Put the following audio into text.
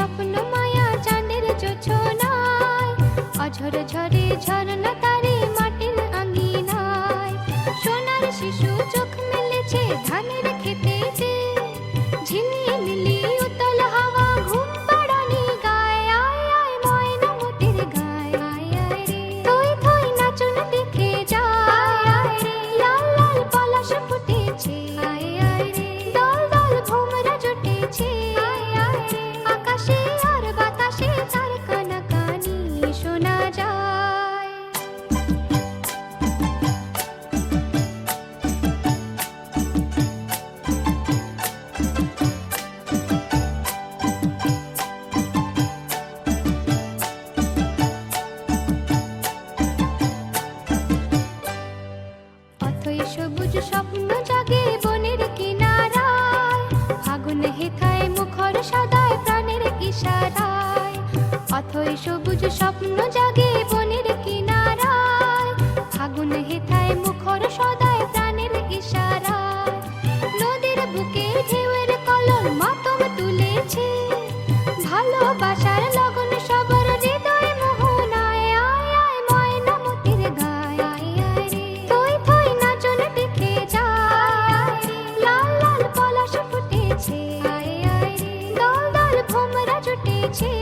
স্বপ্ন মায়া চাঁদের জোছনায় অঝর ঝরে ঝরনা তারে মাটির আঙিনায়। সোনার শিশু চোখ মেলেছে অথই সবুজ স্বপ্ন জাগে বনের কিনারায়। ফাগুন হেথায় মুখর সদায় প্রাণের ইশারায়। নদীর বুকে ঢেউয়ের কলম মাতম তুলেছে। ভালোবাসার লগন সবার হৃদয় মোহনায়। আয় আয় ময়না মতির গায়, আয় আয় রে। তুই তুই নাচন দেখে যায়। লাল লাল পলাশ ফুটেছে, আয় আয় রে। দল দল ভোমরা জুটেছে